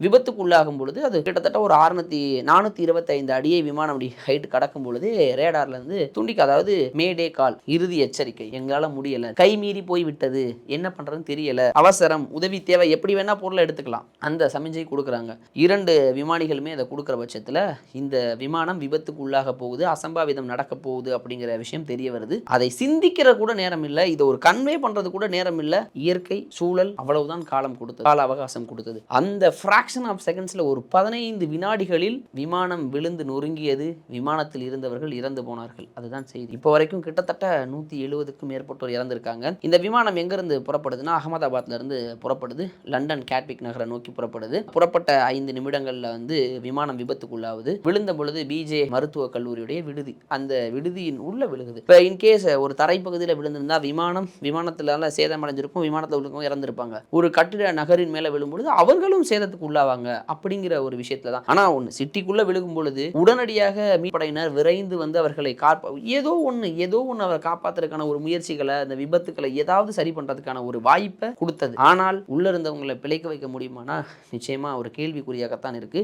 விபத்துக்கு உள்ளாகும் பொழுது அது கிட்டத்தட்ட ஒரு அறுநூத்தி நானூற்றி இருபத்தைந்து அடியை விமானம் அப்படி ஹைட் கடக்கும் பொழுது ரேடார்ல இருந்து துண்டிக்க அதாவது மேடே கால் இறுதி எச்சரிக்கை. எங்களால் முடியல. கை மீறி போய் விட்டது என்ன பண்றதுன்னு தெரியல. அவசரம். உதவி தேவை. எப்படி வேணா பொருளை எடுத்துக்கலாம். அந்த சமிஞ்சை கொடுக்குறாங்க. இரண்டு விமானிகளுமே அதை கொடுக்குற பட்சத்தில் இந்த விமானம் விபத்துக்கு உள்ளாக போகுது அசம்பாவிதம் நடக்க போகுது அப்படிங்கிற விஷயம் தெரிய வருது. அதை சிந்திக்கிற கூட நேரம் இல்லை. இதை ஒரு கன்வே பண்றது கூட நேரம் இல்லை. இயற்கை சூழல் அவ்வளவுதான் காலம் கொடுத்தது. கால அவகாசம் கொடுத்தது. அந்த ஃப்ராக்ஷன் ஆஃப் செகண்ட்ஸில் ஒரு பதினைந்து வினாடிகளில் விமானம் விழுந்து நொறுங்கியது. விமானத்தில் இருந்தவர்கள் இறந்து போனார்கள். அதுதான் செய்தி. இப்போ வரைக்கும் கிட்டத்தட்ட நூற்றி எழுபதுக்கும் மேற்பட்டோர் இறந்திருக்காங்க. இந்த விமானம் எங்கேருந்து புறப்படுதுன்னா அகமதாபாத்லேருந்து புறப்படுது. லண்டன் கேட்பிக் நகரை நோக்கி புறப்படுது. புறப்பட்ட ஐந்து நிமிடங்களில் வந்து விமானம் விபத்துக்குள்ளாவது. விழுந்த பொழுது பிஜே மருத்துவக் கல்லூரியுடைய விடுதி. அந்த விடுதியின் உள்ள விழுகுது. இப்போ இன்கேஸ் ஒரு தரைப்பகுதியில் விழுந்திருந்தால் விமானம் விமானத்துல சேதமடைஞ்சிருக்கும் விமானத்தில் உள்ளவங்க இறந்திருப்பாங்க. ஒரு கட்டிட நகரின் மேலே விழும்பொழுது அவர்களும் சேதத்துக்கு உள்ளாவாங்க அப்படிங்கிற ஒரு விஷயத்துல தான். ஆனா ஒன்று சிட்டிக்குள்ள விழுகும் பொழுது உடனடியாக மீட்படையினர் விரைந்து வந்து அவர்களை காப்பா ஏதோ ஒன்று ஏதோ ஒன்று அவரை காப்பாத்துறதுக்கான ஒரு முயற்சிகளை அந்த விபத்துக்களை ஏதாவது சரி பண்றதுக்கான ஒரு வாய்ப்பை கொடுத்தது. ஆனால் உள்ள இருந்தவங்களை பிழைக்க வைக்க முடியுமானா? நிச்சயமா ஒரு கேள்விக்குறியாகத்தான் இருக்கு.